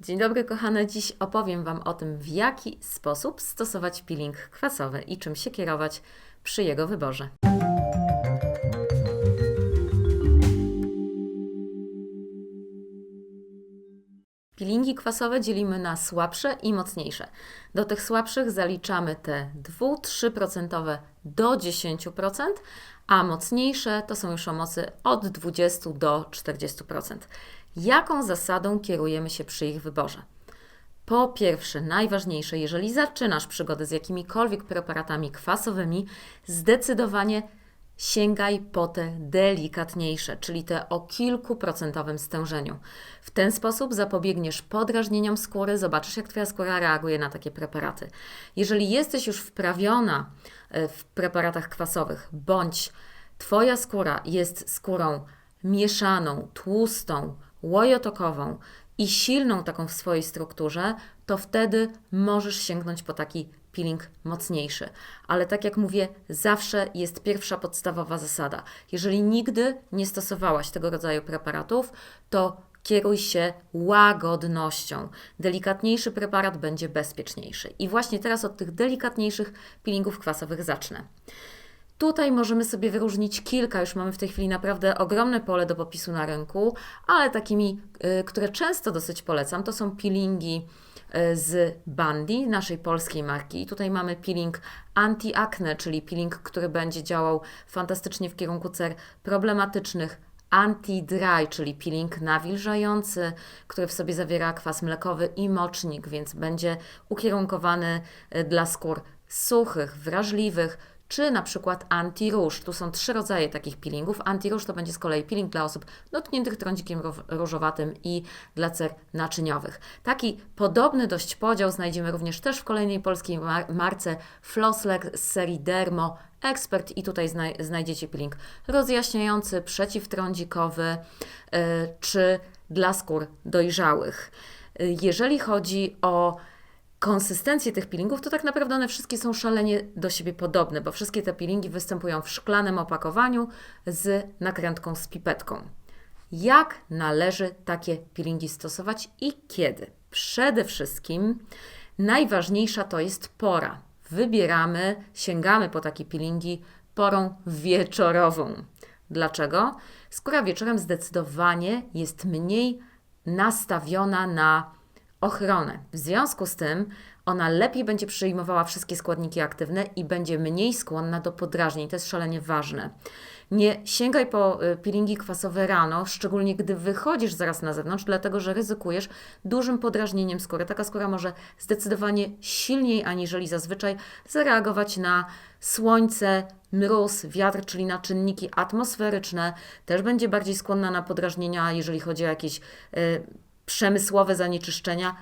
Dzień dobry, kochane. Dziś opowiem Wam o tym, w jaki sposób stosować peeling kwasowy i czym się kierować przy jego wyborze. Peelingi kwasowe dzielimy na słabsze i mocniejsze. Do tych słabszych zaliczamy te 2-3% do 10%, a mocniejsze to są już o mocy od 20 do 40%. Jaką zasadą kierujemy się przy ich wyborze? Po pierwsze, najważniejsze, jeżeli zaczynasz przygodę z jakimikolwiek preparatami kwasowymi, zdecydowanie sięgaj po te delikatniejsze, czyli te o kilkuprocentowym stężeniu. W ten sposób zapobiegniesz podrażnieniom skóry, zobaczysz jak Twoja skóra reaguje na takie preparaty. Jeżeli jesteś już wprawiona e, w preparatach kwasowych, bądź Twoja skóra jest skórą mieszaną, tłustą, łojotokową i silną taką w swojej strukturze, to wtedy możesz sięgnąć po taki peeling mocniejszy. Ale tak jak mówię, zawsze jest pierwsza podstawowa zasada. Jeżeli nigdy nie stosowałaś tego rodzaju preparatów, to kieruj się łagodnością. Delikatniejszy preparat będzie bezpieczniejszy. I właśnie teraz od tych delikatniejszych peelingów kwasowych zacznę. Tutaj możemy sobie wyróżnić kilka, już mamy w tej chwili naprawdę ogromne pole do popisu na rynku, ale takimi, y, które często dosyć polecam, to są peelingi y, z Bandi, naszej polskiej marki. I tutaj mamy peeling anti-acne, czyli peeling, który będzie działał fantastycznie w kierunku cer problematycznych, anti-dry, czyli peeling nawilżający, który w sobie zawiera kwas mlekowy i mocznik, więc będzie ukierunkowany y, dla skór suchych, wrażliwych, czy na przykład anti-róż. Tu są trzy rodzaje takich peelingów. Anti-róż to będzie z kolei peeling dla osób dotkniętych trądzikiem różowatym i dla cer naczyniowych. Taki podobny dość podział znajdziemy również też w kolejnej polskiej mar marce Flosslek z serii Dermo Expert i tutaj znajdziecie peeling rozjaśniający, przeciwtrądzikowy yy, czy dla skór dojrzałych. Yy, jeżeli chodzi o konsystencję tych peelingów, to tak naprawdę one wszystkie są szalenie do siebie podobne, bo wszystkie te peelingi występują w szklanym opakowaniu z nakrętką z pipetką. Jak należy takie peelingi stosować i kiedy? Przede wszystkim najważniejsza to jest pora. Wybieramy, sięgamy po takie peelingi porą wieczorową. Dlaczego? Skóra wieczorem zdecydowanie jest mniej nastawiona na ochronę. W związku z tym ona lepiej będzie przyjmowała wszystkie składniki aktywne i będzie mniej skłonna do podrażnień. To jest szalenie ważne. Nie sięgaj po y, peelingi kwasowe rano, szczególnie gdy wychodzisz zaraz na zewnątrz, dlatego że ryzykujesz dużym podrażnieniem skóry. Taka skóra może zdecydowanie silniej aniżeli zazwyczaj zareagować na słońce, mróz, wiatr, czyli na czynniki atmosferyczne. Też będzie bardziej skłonna na podrażnienia, jeżeli chodzi o jakieś y, przemysłowe zanieczyszczenia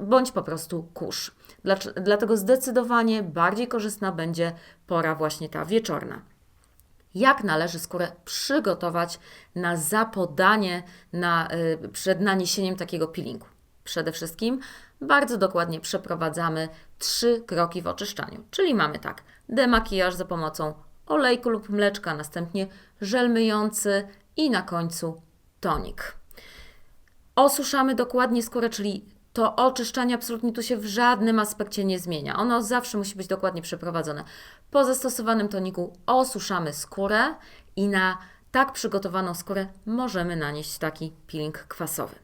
bądź po prostu kurz. Dlatego zdecydowanie bardziej korzystna będzie pora właśnie ta wieczorna. Jak należy skórę przygotować na zapodanie na, y, przed naniesieniem takiego peelingu? Przede wszystkim bardzo dokładnie przeprowadzamy trzy kroki w oczyszczaniu. Czyli mamy tak, demakijaż za pomocą olejku lub mleczka, następnie żel myjący i na końcu tonik. Osuszamy dokładnie skórę, czyli to oczyszczanie absolutnie tu się w żadnym aspekcie nie zmienia. Ono zawsze musi być dokładnie przeprowadzone. Po zastosowanym toniku osuszamy skórę i na tak przygotowaną skórę możemy nanieść taki peeling kwasowy.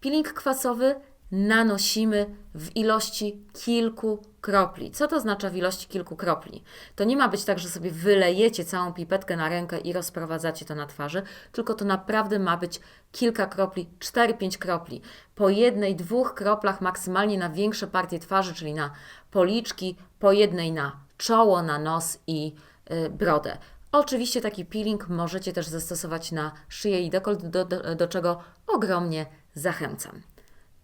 Peeling kwasowy nanosimy w ilości kilku kropli. Co to oznacza w ilości kilku kropli? To nie ma być tak, że sobie wylejecie całą pipetkę na rękę i rozprowadzacie to na twarzy, tylko to naprawdę ma być kilka kropli, 4-5 kropli. Po jednej, dwóch kroplach maksymalnie na większe partie twarzy, czyli na policzki, po jednej na czoło, na nos i yy, brodę. Oczywiście taki peeling możecie też zastosować na szyję i dekolt, do, do, do czego ogromnie zachęcam.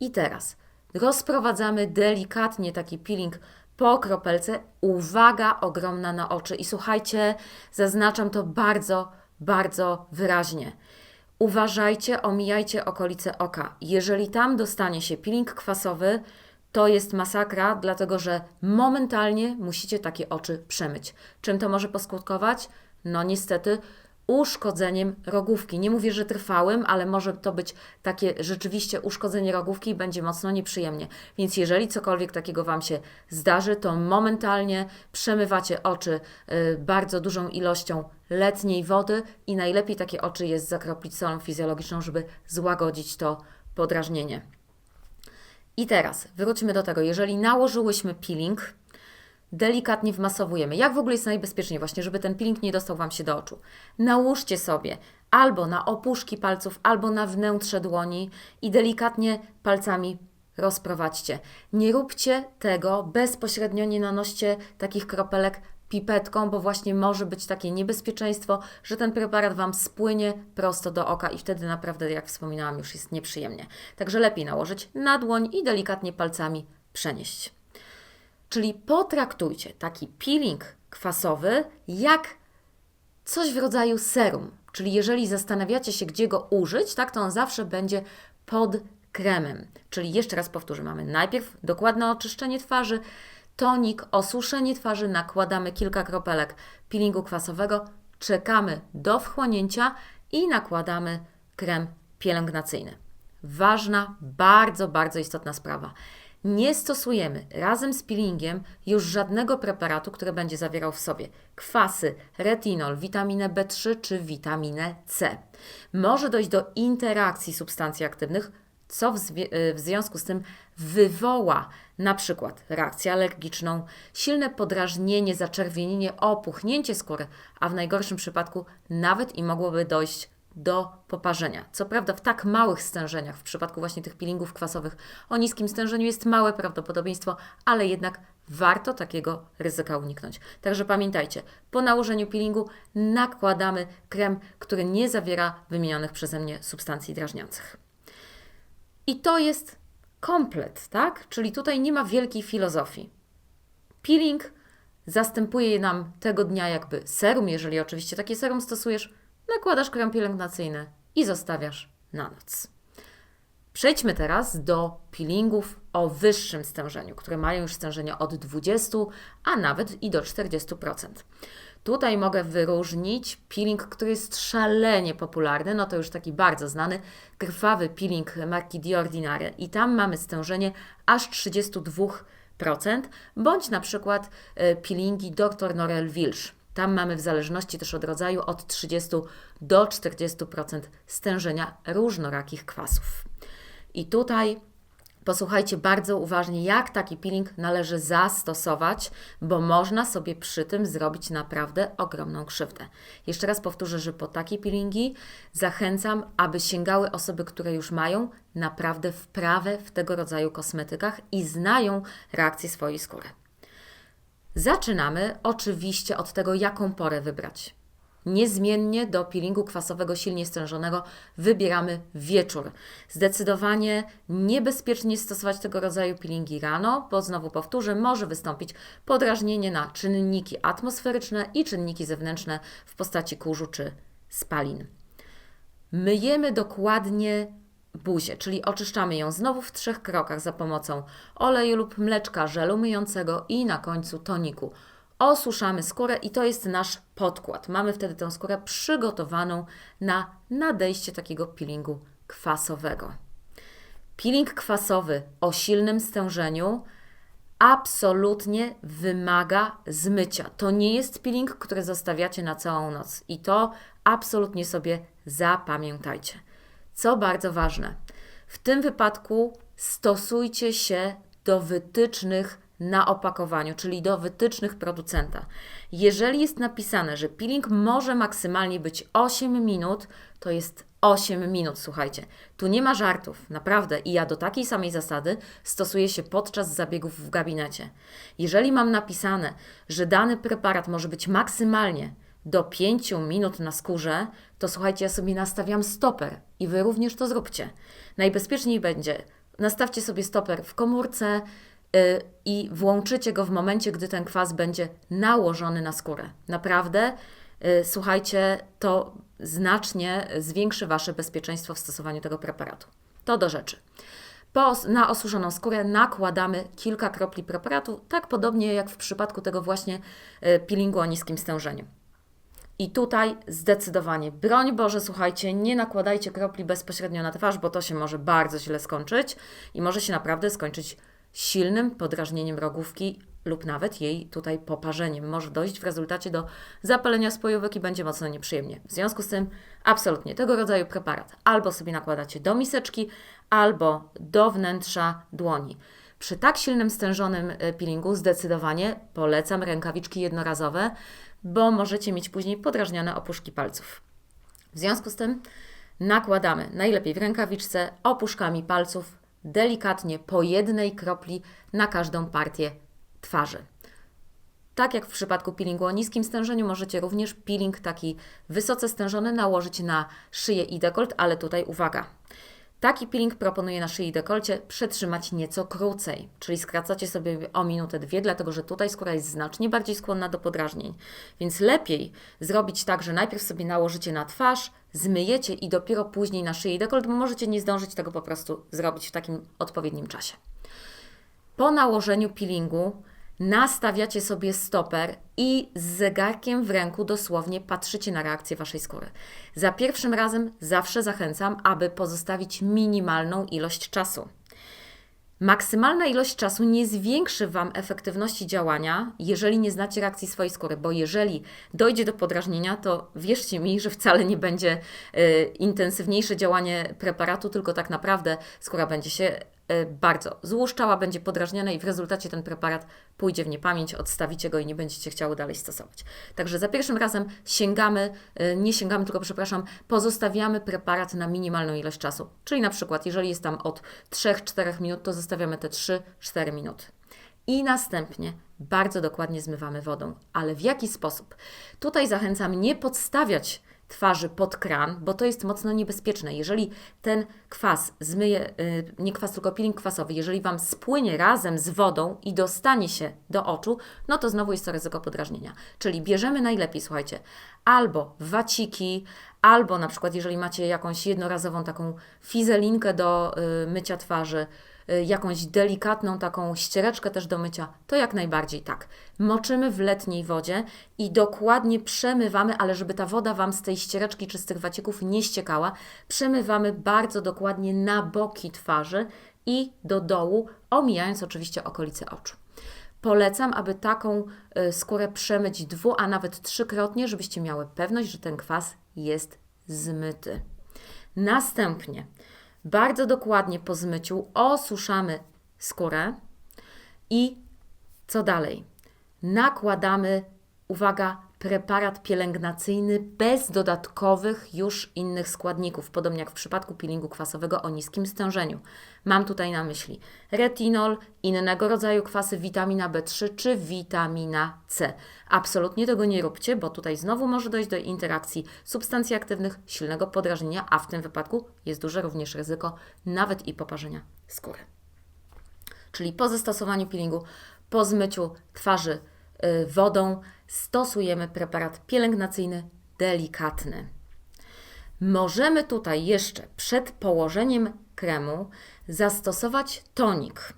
I teraz rozprowadzamy delikatnie taki peeling po kropelce. Uwaga ogromna na oczy. I słuchajcie, zaznaczam to bardzo, bardzo wyraźnie. Uważajcie, omijajcie okolice oka. Jeżeli tam dostanie się peeling kwasowy, to jest masakra, dlatego że momentalnie musicie takie oczy przemyć. Czym to może poskutkować? No niestety uszkodzeniem rogówki. Nie mówię, że trwałym, ale może to być takie rzeczywiście uszkodzenie rogówki i będzie mocno nieprzyjemnie. Więc jeżeli cokolwiek takiego Wam się zdarzy, to momentalnie przemywacie oczy y, bardzo dużą ilością letniej wody i najlepiej takie oczy jest zakroplić solą fizjologiczną, żeby złagodzić to podrażnienie. I teraz wróćmy do tego, jeżeli nałożyłyśmy peeling, delikatnie wmasowujemy. Jak w ogóle jest najbezpieczniej właśnie, żeby ten peeling nie dostał Wam się do oczu? Nałóżcie sobie albo na opuszki palców, albo na wnętrze dłoni i delikatnie palcami rozprowadźcie. Nie róbcie tego bezpośrednio, nie nanoście takich kropelek pipetką, bo właśnie może być takie niebezpieczeństwo, że ten preparat Wam spłynie prosto do oka i wtedy naprawdę, jak wspominałam, już jest nieprzyjemnie. Także lepiej nałożyć na dłoń i delikatnie palcami przenieść. Czyli potraktujcie taki peeling kwasowy jak coś w rodzaju serum. Czyli jeżeli zastanawiacie się, gdzie go użyć, tak, to on zawsze będzie pod kremem. Czyli jeszcze raz powtórzę, mamy najpierw dokładne oczyszczenie twarzy, tonik, osuszenie twarzy, nakładamy kilka kropelek peelingu kwasowego, czekamy do wchłonięcia i nakładamy krem pielęgnacyjny. Ważna, bardzo, bardzo istotna sprawa. Nie stosujemy razem z peelingiem już żadnego preparatu, który będzie zawierał w sobie kwasy, retinol, witaminę B3 czy witaminę C. Może dojść do interakcji substancji aktywnych, co w, zwi- w związku z tym wywoła na przykład reakcję alergiczną, silne podrażnienie, zaczerwienienie, opuchnięcie skóry, a w najgorszym przypadku nawet i mogłoby dojść do poparzenia. Co prawda w tak małych stężeniach, w przypadku właśnie tych peelingów kwasowych o niskim stężeniu jest małe prawdopodobieństwo, ale jednak warto takiego ryzyka uniknąć. Także pamiętajcie, po nałożeniu peelingu nakładamy krem, który nie zawiera wymienionych przeze mnie substancji drażniących. I to jest komplet, tak? Czyli tutaj nie ma wielkiej filozofii. Peeling zastępuje nam tego dnia jakby serum, jeżeli oczywiście takie serum stosujesz, nakładasz krem pielęgnacyjny i zostawiasz na noc. Przejdźmy teraz do peelingów o wyższym stężeniu, które mają już stężenie od 20, a nawet i do 40%. Tutaj mogę wyróżnić peeling, który jest szalenie popularny, no to już taki bardzo znany, krwawy peeling marki The Ordinary i tam mamy stężenie aż 32%, bądź na przykład e, peelingi Dr. Norel Wilsz. Tam mamy w zależności też od rodzaju od 30 do 40% stężenia różnorakich kwasów. I tutaj posłuchajcie bardzo uważnie, jak taki peeling należy zastosować, bo można sobie przy tym zrobić naprawdę ogromną krzywdę. Jeszcze raz powtórzę, że po takie peelingi zachęcam, aby sięgały osoby, które już mają naprawdę wprawę w tego rodzaju kosmetykach i znają reakcję swojej skóry. Zaczynamy oczywiście od tego, jaką porę wybrać. Niezmiennie do peelingu kwasowego silnie stężonego wybieramy wieczór. Zdecydowanie niebezpiecznie stosować tego rodzaju peelingi rano, bo znowu powtórzę, może wystąpić podrażnienie na czynniki atmosferyczne i czynniki zewnętrzne w postaci kurzu czy spalin. Myjemy dokładnie buzię, czyli oczyszczamy ją znowu w trzech krokach za pomocą oleju lub mleczka, żelu myjącego i na końcu toniku. Osuszamy skórę i to jest nasz podkład. Mamy wtedy tę skórę przygotowaną na nadejście takiego peelingu kwasowego. Peeling kwasowy o silnym stężeniu absolutnie wymaga zmycia. To nie jest peeling, który zostawiacie na całą noc i to absolutnie sobie zapamiętajcie. Co bardzo ważne, w tym wypadku stosujcie się do wytycznych na opakowaniu, czyli do wytycznych producenta. Jeżeli jest napisane, że peeling może maksymalnie być 8 minut, to jest 8 minut, słuchajcie. Tu nie ma żartów, naprawdę. I ja do takiej samej zasady stosuję się podczas zabiegów w gabinecie. Jeżeli mam napisane, że dany preparat może być maksymalnie do 5 minut na skórze, to słuchajcie, ja sobie nastawiam stoper i Wy również to zróbcie. Najbezpieczniej będzie, nastawcie sobie stoper w komórce yy, i włączycie go w momencie, gdy ten kwas będzie nałożony na skórę. Naprawdę, yy, słuchajcie, to znacznie zwiększy Wasze bezpieczeństwo w stosowaniu tego preparatu. To do rzeczy. Po, na osuszoną skórę nakładamy kilka kropli preparatu, tak podobnie jak w przypadku tego właśnie yy, peelingu o niskim stężeniu. I tutaj zdecydowanie, broń Boże, słuchajcie, nie nakładajcie kropli bezpośrednio na twarz, bo to się może bardzo źle skończyć i może się naprawdę skończyć silnym podrażnieniem rogówki lub nawet jej tutaj poparzeniem. Może dojść w rezultacie do zapalenia spojówek i będzie mocno nieprzyjemnie. W związku z tym absolutnie tego rodzaju preparat albo sobie nakładacie do miseczki, albo do wnętrza dłoni. Przy tak silnym stężonym y, peelingu zdecydowanie polecam rękawiczki jednorazowe, bo możecie mieć później podrażnione opuszki palców. W związku z tym nakładamy najlepiej w rękawiczce opuszkami palców delikatnie po jednej kropli na każdą partię twarzy. Tak jak w przypadku peelingu o niskim stężeniu, możecie również peeling taki wysoce stężony nałożyć na szyję i dekolt, ale tutaj uwaga. Taki peeling proponuję na szyi i dekolcie przetrzymać nieco krócej, czyli skracacie sobie o minutę, dwie, dlatego że tutaj skóra jest znacznie bardziej skłonna do podrażnień. Więc lepiej zrobić tak, że najpierw sobie nałożycie na twarz, zmyjecie i dopiero później na szyję i dekolt, bo możecie nie zdążyć tego po prostu zrobić w takim odpowiednim czasie. Po nałożeniu peelingu nastawiacie sobie stoper i z zegarkiem w ręku dosłownie patrzycie na reakcję Waszej skóry. Za pierwszym razem zawsze zachęcam, aby pozostawić minimalną ilość czasu. Maksymalna ilość czasu nie zwiększy Wam efektywności działania, jeżeli nie znacie reakcji swojej skóry, bo jeżeli dojdzie do podrażnienia, to wierzcie mi, że wcale nie będzie y, intensywniejsze działanie preparatu, tylko tak naprawdę skóra będzie się Y, bardzo złuszczała, będzie podrażniona i w rezultacie ten preparat pójdzie w niepamięć, odstawicie go i nie będziecie chciały dalej stosować. Także za pierwszym razem sięgamy, y, nie sięgamy, tylko przepraszam, pozostawiamy preparat na minimalną ilość czasu. Czyli na przykład, jeżeli jest tam od 3-4 minut, to zostawiamy te 3-4 minuty. I następnie bardzo dokładnie zmywamy wodą. Ale w jaki sposób? Tutaj zachęcam nie podstawiać twarzy pod kran, bo to jest mocno niebezpieczne. Jeżeli ten kwas zmyje, y, nie kwas, tylko peeling kwasowy, jeżeli Wam spłynie razem z wodą i dostanie się do oczu, no to znowu jest to ryzyko podrażnienia. Czyli bierzemy najlepiej, słuchajcie, albo waciki, albo na przykład jeżeli macie jakąś jednorazową taką fizelinkę do y, mycia twarzy, jakąś delikatną taką ściereczkę też do mycia, to jak najbardziej tak. Moczymy w letniej wodzie i dokładnie przemywamy, ale żeby ta woda Wam z tej ściereczki czy z tych wacików nie ściekała, przemywamy bardzo dokładnie na boki twarzy i do dołu, omijając oczywiście okolice oczu. Polecam, aby taką y, skórę przemyć dwu, a nawet trzykrotnie, żebyście miały pewność, że ten kwas jest zmyty. Następnie bardzo dokładnie po zmyciu osuszamy skórę i co dalej? Nakładamy, uwaga, preparat pielęgnacyjny bez dodatkowych już innych składników, podobnie jak w przypadku peelingu kwasowego o niskim stężeniu. Mam tutaj na myśli retinol, innego rodzaju kwasy, witamina B3 czy witamina C. Absolutnie tego nie róbcie, bo tutaj znowu może dojść do interakcji substancji aktywnych, silnego podrażnienia, a w tym wypadku jest duże również ryzyko nawet i poparzenia skóry. Czyli po zastosowaniu peelingu, po zmyciu twarzy wodą, stosujemy preparat pielęgnacyjny delikatny. Możemy tutaj jeszcze przed położeniem kremu zastosować tonik.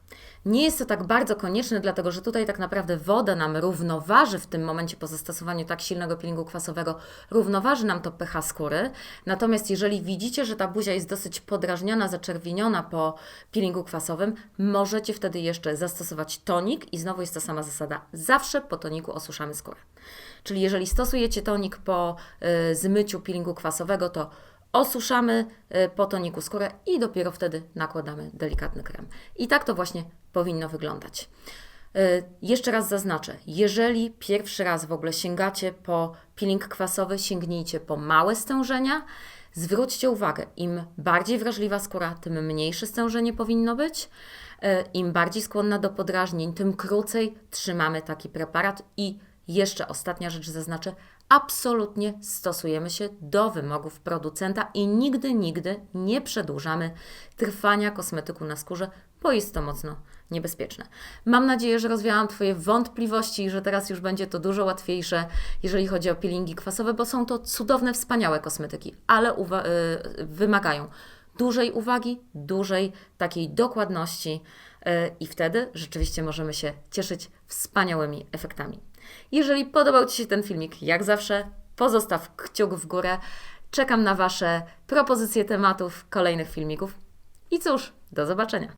Nie jest to tak bardzo konieczne, dlatego że tutaj tak naprawdę woda nam równoważy w tym momencie po zastosowaniu tak silnego peelingu kwasowego, równoważy nam to pH skóry. Natomiast jeżeli widzicie, że ta buzia jest dosyć podrażniona, zaczerwieniona po peelingu kwasowym, możecie wtedy jeszcze zastosować tonik i znowu jest ta sama zasada. Zawsze po toniku osuszamy skórę. Czyli jeżeli stosujecie tonik po y, zmyciu peelingu kwasowego, to osuszamy y, po toniku skórę i dopiero wtedy nakładamy delikatny krem. I tak to właśnie powinno wyglądać. Y, jeszcze raz zaznaczę, jeżeli pierwszy raz w ogóle sięgacie po peeling kwasowy, sięgnijcie po małe stężenia. Zwróćcie uwagę, im bardziej wrażliwa skóra, tym mniejsze stężenie powinno być. Y, Im bardziej skłonna do podrażnień, tym krócej trzymamy taki preparat i jeszcze ostatnia rzecz zaznaczę, absolutnie stosujemy się do wymogów producenta i nigdy, nigdy nie przedłużamy trwania kosmetyku na skórze, bo jest to mocno niebezpieczne. Mam nadzieję, że rozwiałam Twoje wątpliwości i że teraz już będzie to dużo łatwiejsze, jeżeli chodzi o peelingi kwasowe, bo są to cudowne, wspaniałe kosmetyki, ale y, wymagają dużej uwagi, dużej takiej dokładności y, i wtedy rzeczywiście możemy się cieszyć wspaniałymi efektami. Jeżeli podobał Ci się ten filmik, jak zawsze, pozostaw kciuk w górę. Czekam na Wasze propozycje tematów kolejnych filmików. I cóż, do zobaczenia.